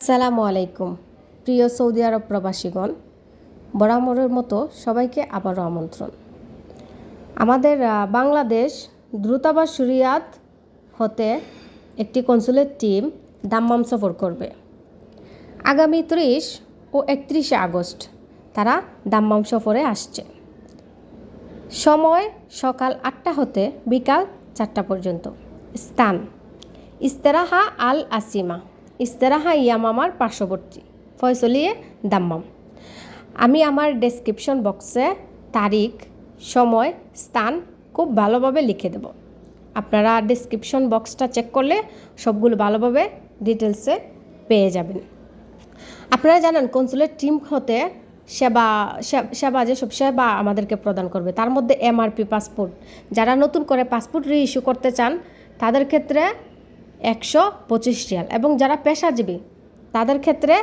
সালামু আলাইকুম, প্রিয় সৌদি আরব প্রবাসীগণ। বরাবরের মতো সবাইকে আবারও আমন্ত্রণ। আমাদের বাংলাদেশ দ্রুতাবাস রিয়াদ হতে একটি কনসুলেট টিম দাম্মাম সফর করবে। আগামী ত্রিশ ও একত্রিশে আগস্ট তারা দাম্মাম সফরে আসছে। সময় সকাল আটটা হতে বিকাল চারটা পর্যন্ত। স্থান, ইস্তেরাহা আল আসিমা ইস্তেরাহা ইয়ামামার পার্শ্ববর্তী। ফয়সলিয়ে দাম্মাম। আমি আমার ডেসক্রিপশন বক্সে তারিখ, সময়, স্থান খুব ভালোভাবে লিখে দেব। আপনারা ডেসক্রিপশন বক্সটা চেক করলে সবগুলো ভালোভাবে ডিটেলসে পেয়ে যাবেন। আপনারা জানেন কনসুলের টিম হতে সেবা সেবা যেসব সেবা আমাদেরকে প্রদান করবে, তার মধ্যে এমআরপি পাসপোর্ট যারা নতুন করে পাসপোর্ট রি করতে চান, তাদের ক্ষেত্রে একশো পঁচিশ রিয়াল। এবং যারা পেশাজীবী, তাদের ক্ষেত্রে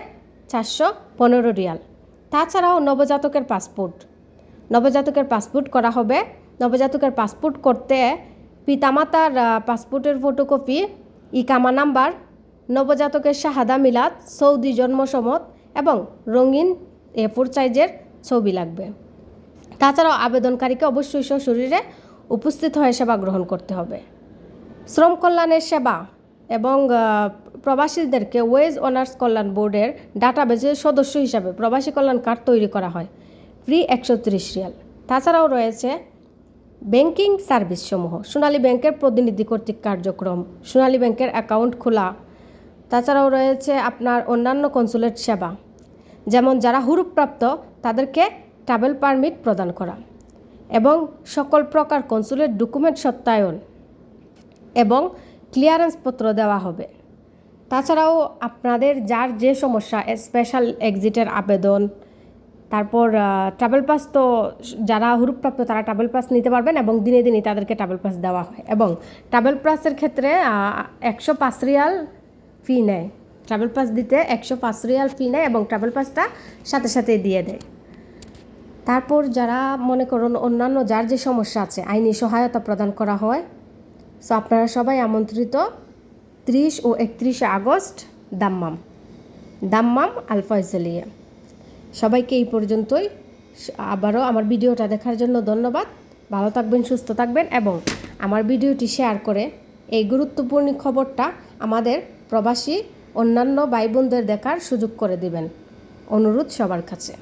চারশো পনেরো রিয়াল। তাছাড়াও নবজাতকের পাসপোর্ট। নবজাতকের পাসপোর্ট করা হবে। নবজাতকের পাসপোর্ট করতে পিতামাতার পাসপোর্টের ফটোকপি, ইকামা নাম্বার, নবজাতকের শাহাদা মিলাদ, সৌদি জন্মসমত এবং রঙিন এ ফোর সাইজের ছবি লাগবে। তাছাড়াও আবেদনকারীকে অবশ্যই সশরীরে উপস্থিত হয়ে সেবা গ্রহণ করতে হবে। শ্রম কল্যাণের সেবা। এবং প্রবাসীদেরকে ওয়েজ অনার্স কল্যাণ বোর্ডের ডাটাবেজের সদস্য হিসাবে প্রবাসী কল্যাণ কার্ড তৈরি করা হয়। ফ্রি একশো ত্রিশ রিয়াল। তাছাড়াও রয়েছে ব্যাংকিং সার্ভিস সমূহ। সোনালী ব্যাংকের প্রতিনিধি কর্তৃক কার্যক্রম। সোনালী ব্যাংকের অ্যাকাউন্ট খোলা। তাছাড়াও রয়েছে আপনার অন্যান্য কনসুলেট সেবা। যেমন যারা হুরুপ্রাপ্ত তাদেরকে ট্রাভেল পারমিট প্রদান করা। এবং সকল প্রকার কনসুলেট ডকুমেন্ট সত্যায়ন। এবং ক্লিয়ারেন্স পত্র দেওয়া হবে। তাছাড়াও আপনাদের যার যে সমস্যা স্পেশাল এক্সিটের আবেদন, তারপর ট্রাভেল পাস তো যারা হুরুপ্রাপ্ত তারা ট্রাভেল পাস নিতে পারবেন এবং দিনে দিনে তাদেরকে ট্রাভেল পাস দেওয়া হয়। এবং ট্রাভেল পাসের ক্ষেত্রে একশো পাঁচ রিয়াল ফি নেয়। ট্রাভেল পাস দিতে একশো পাঁচ রিয়াল ফি নেয় এবং ট্রাভেল পাসটা সাথে সাথে দিয়ে দেয়। তারপর যারা মনে করুন অন্যান্য যার যে সমস্যা আছে, আইনি সহায়তা প্রদান করা হয় সো আপনারা সবাই আমন্ত্রিত ত্রিশ ও একত্রিশে আগস্ট দাম্মাম। দাম্মাম আলফয়সলিয়া সবাইকে এই পর্যন্তই। আবারও আমার ভিডিওটা দেখার জন্য ধন্যবাদ। ভালো থাকবেন, সুস্থ থাকবেন এবং আমার ভিডিওটি শেয়ার করে এই গুরুত্বপূর্ণ খবরটা আমাদের প্রবাসী অন্যান্য ভাই বোনদের দেখার সুযোগ করে দিবেন। অনুরোধ সবার কাছে।